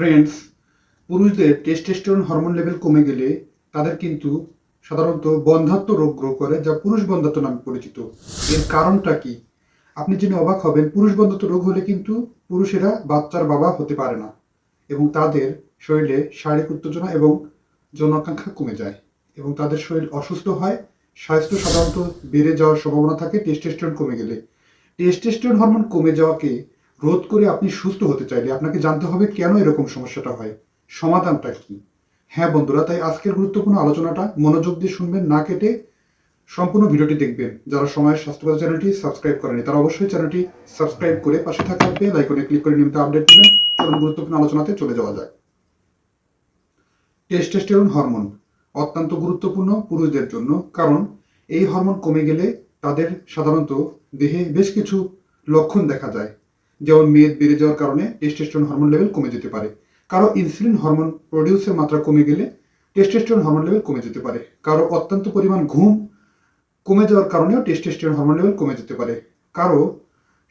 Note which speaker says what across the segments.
Speaker 1: Friends পুরুষদের testosterone hormone level কমে গেলে তাদের কিন্তু সাধারণত বন্ধাত্ম রোগ গ্রহ করে, যা পুরুষ বন্ধাত্ম নামে পরিচিত। এর কারণটা কি? আপনি জেনে অবাক হবেন, পুরুষ বন্ধাত্ম রোগ হলে কিন্তু পুরুষেরা বাচ্চার বাবা হতে পারে না এবং তাদের শরীরে শারীরিক উত্তেজনা এবং যৌনাকাঙ্ক্ষা কমে যায় এবং তাদের শরীর অসুস্থ হয়। স্বাস্থ্য সাধারণত বেড়ে যাওয়ার সম্ভাবনা থাকে টেস্টোস্টেরন কমে গেলে। টেস্টোস্টেরন হরমোন কমে যাওয়াকে রোধ করে আপনি সুস্থ হতে চাইলে আপনাকে জানতে হবে কেন এরকম সমস্যাটা হয়। সমাধানটা কি? হ্যাঁ বন্ধুরা, তাই আজকের গুরুত্বপূর্ণ আলোচনাটা মনোযোগ দিয়ে শুনবেন, না কেটে সম্পূর্ণ ভিডিওটি দেখবেন। যারা সময়ের স্বাস্থ্যকর চ্যানেলটি সাবস্ক্রাইব করেনি তারা অবশ্যই চ্যানেলটি সাবস্ক্রাইব করে পাশে থাকা বেল আইকনে ক্লিক করে নিয়মিত আপডেট পাবেন চলুন গুরুত্বপূর্ণ আলোচনাতে চলে যাওয়া যায় টেস্টোস্টেরন হরমোন অত্যন্ত গুরুত্বপূর্ণ পুরুষদের জন্য, কারণ এই হরমোন কমে গেলে তাদের সাধারণত দেহে বেশ কিছু লক্ষণ দেখা যায়। যেমন মেদ, বেড়ে যাওয়ার কারণে টেস্টোস্টেরন হরমোন লেভেল কমে যেতে পারে। কারও ইনসুলিন হরমোন প্রডিউসের মাত্রা কমে গেলে টেস্টোস্টেরন হরমোন লেভেল কমে যেতে পারে। কারও অত্যন্ত পরিমাণ ঘুম কমে যাওয়ার কারণেও টেস্টোস্টেরন হরমোন লেভেল কমে যেতে পারে। কারও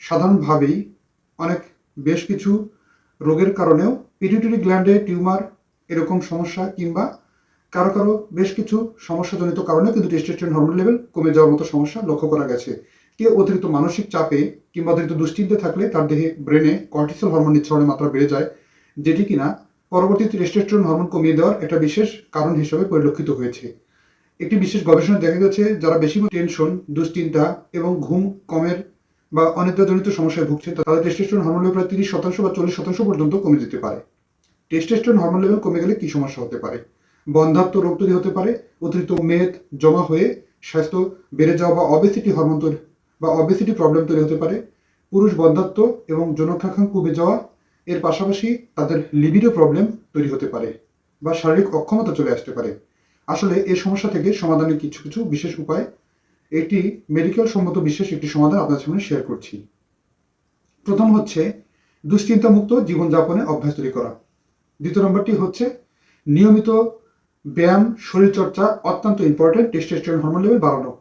Speaker 1: সাধারণভাবেই অনেক বেশ কিছু রোগের কারণেও পিটিউটারি গ্ল্যান্ডে টিউমার এরকম সমস্যা কিংবা কারও কারও বেশ কিছু সমস্যাজনিত কারণে কিন্তু টেস্টোস্টেরন হরমোন লেভেল কমে যাওয়ার মতো সমস্যা লক্ষ্য করা গেছে। কেউ অতিরিক্ত মানসিক চাপে কিংবা অতিরিক্ত দুশ্চিন্তে থাকলে তার দেহে ব্রেনে কর্টিসল হরমোন নিঃসরণের মাত্রা বেড়ে যায়, যেটি কিনা পরবর্তীতে টেস্টোস্টেরন হরমোন কমিয়ে দেওয়ার একটা বিশেষ কারণ হিসেবে পরিলক্ষিত হয়েছে। একটি বিশেষ গবেষণায় দেখা গেছে, যারা বেশি টেনশন দুশ্চিন্তা এবং ঘুম কমের বা অনিদ্রাজনিত সমস্যায় ভুগছে, তাদের টেস্টোস্টেরন হরমোন লেভেল প্রায় তিরিশ শতাংশ বা চল্লিশ শতাংশ পর্যন্ত কমে যেতে পারে। টেস্টোস্টেরন হরমোন লেভেল কমে গেলে কি সমস্যা হতে পারে? বন্ধাত্ম রোগ তৈরি হতে পারে, অতিরিক্ত মেদ জমা হয়ে স্বাস্থ্য বেড়ে যাওয়া বা অবেসিটি হরমোন বা অবেসিটি প্রবলেম তৈরি হতে পারে, পুরুষ বন্ধাত্ম এবং যৌনক্ষাক্ষণ কমে যাওয়া, এর পাশাপাশি তাদের লিবিডো প্রবলেম তৈরি হতে পারে বা শারীরিক অক্ষমতা চলে আসতে পারে। আসলে এই সমস্যা থেকে সমাধানের কিছু কিছু বিশেষ উপায় একটি মেডিকেল সম্মত বিশেষ একটি সমাধান আপনার সামনে শেয়ার করছি। প্রথম হচ্ছে দুশ্চিন্তামুক্ত জীবনযাপনে অভ্যাস তৈরি করা। দ্বিতীয় নম্বরটি হচ্ছে নিয়মিত ব্যায়াম, শরীরচর্চা অত্যন্ত ইম্পর্টেন্ট টেস্টোস্টেরন হরমোন লেভেল বাড়ানো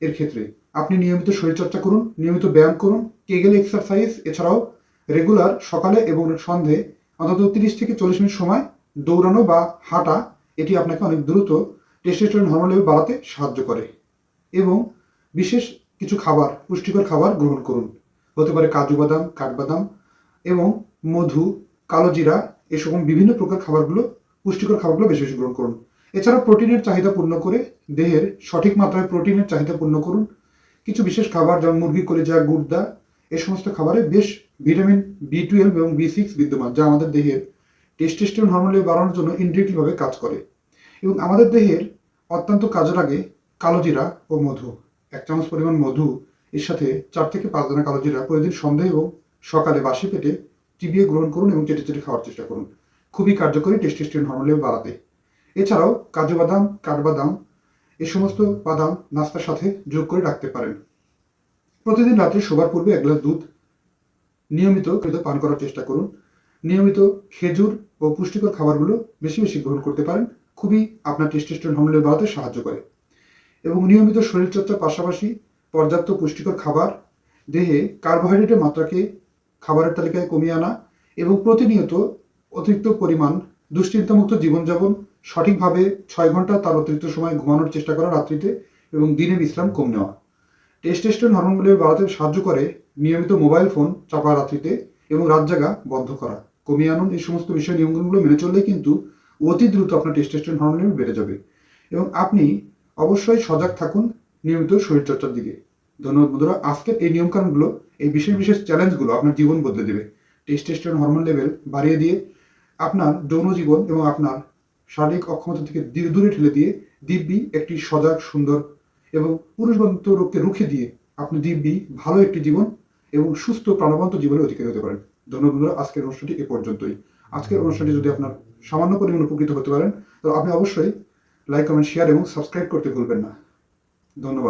Speaker 1: এর ক্ষেত্রে। আপনি নিয়মিত শরীরচর্চা করুন, নিয়মিত ব্যায়াম করুন, কেগেল এক্সারসাইজ এছাড়াও রেগুলার সকালে এবং সন্ধে অন্তত তিরিশ থেকে চল্লিশ মিনিট সময় দৌড়ানো বা হাঁটা, এটি আপনাকে অনেক দ্রুত টেস্টোস্টেরন হরমোন লেভেল বাড়াতে সাহায্য করে। এবং বিশেষ কিছু খাবার, পুষ্টিকর খাবার গ্রহণ করুন। হতে পারে কাজু বাদাম, কাঠবাদাম এবং মধু, কালো জিরা, এসব বিভিন্ন প্রকার খাবারগুলো, পুষ্টিকর খাবারগুলো বেশি বেশি গ্রহণ করুন। এছাড়া প্রোটিনের চাহিদা পূর্ণ করে দেহের সঠিক মাত্রায় প্রোটিনের চাহিদা পূর্ণ করুন। কিছু বিশেষ খাবার, যেমন মুরগি কলিজা গুর্দা এই সমস্ত খাবারে বেশ ভিটামিন বি টুয়েলভ এবং বি সিক্স বিদ্যমান, যা আমাদের দেহের টেস্টোস্টেরন হরমোন বাড়ানোর জন্য ইনডিরেক্টলিভাবে কাজ করে। এবং আমাদের দেহের অত্যন্ত কাজে লাগে কালোজিরা ও মধু। এক চামচ পরিমাণ মধু, এর সাথে চার থেকে পাঁচ দানা কালোজিরা প্রতিদিন সন্ধ্যে এবং সকালে বাসি পেটে চিবিয়ে গ্রহণ করুন এবং চেটে চেটে খাওয়ার চেষ্টা করুন। খুবই কার্যকরী টেস্টোস্টেরন হরমোন বাড়াতে। এছাড়াও কাজু বাদাম, কাঠবাদাম এই সমস্ত বাদাম নাস্তার সাথে যোগ করে রাখতে পারেন। প্রতিদিন রাত্রে শোবার পূর্বে এক গ্লাস দুধ নিয়মিত পান করার চেষ্টা করুন। নিয়মিত খেজুর ও পুষ্টিকর খাবারগুলো বেশি বেশি গ্রহণ করতে পারেন। খুবই আপনার টেস্টোস্টেরন হরমোন লেভেল বাড়াতে সাহায্য করে। এবং নিয়মিত শরীরচর্চার পাশাপাশি পর্যাপ্ত পুষ্টিকর খাবার, দেহে কার্বোহাইড্রেটের মাত্রাকে খাবারের তালিকায় কমিয়ে আনা এবং প্রতিনিয়ত অতিরিক্ত পরিমাণ দুশ্চিন্তামুক্ত জীবনযাপন সঠিকভাবে ছয় ঘণ্টা তার অতিরিক্ত সময় ঘুমানোর চেষ্টা করা রাত্রিতে এবং দিনে বিশ্রাম কম নেওয়া। টেস্টোস্টেরন হরমোন লেভেল বাড়াতে সাহায্য করে নিয়মিত মোবাইল ফোন চাপা রাত্রিতে এবং রাত জাগা বন্ধ করা। কমিয়ে আনুন এই সমস্ত বিষয় নিয়মগুলো মেনে চললে কিন্তু অতি দ্রুত আপনার টেস্টোস্টেরন হরমোন বেড়ে যাবে। এবং আপনি অবশ্যই সজাগ থাকুন নিয়মিত শরীরচর্চার দিকে। ধন্যবাদ বন্ধুরা, আজকের এই নিয়মকানুনগুলো, এই বিশেষ বিশেষ চ্যালেঞ্জগুলো আপনার জীবন বদলে দেবে। টেস্টোস্টেরন হরমোন লেভেল বাড়িয়ে দিয়ে আপনার যৌন জীবন এবং আপনার শারীরিক অক্ষমতা থেকে দূরে ঠেলে দিয়ে দিব্যি একটি সজাগ, সুন্দর এবং পুরুষবন্ত রোগকে রুখে দিয়ে আপনি দিব্যি ভালো একটি জীবন এবং সুস্থ, প্রাণবন্ত জীবনের অধিকারী হতে পারেন। ধন্যবাদ আজকের অনুষ্ঠানটি এ পর্যন্তই। আজকের অনুষ্ঠানটি যদি আপনার সামান্য পরিমাণ উপকৃত হতে পারেন, তো আপনি অবশ্যই লাইক কমেন্ট শেয়ার এবং সাবস্ক্রাইব করতে ভুলবেন না। ধন্যবাদ।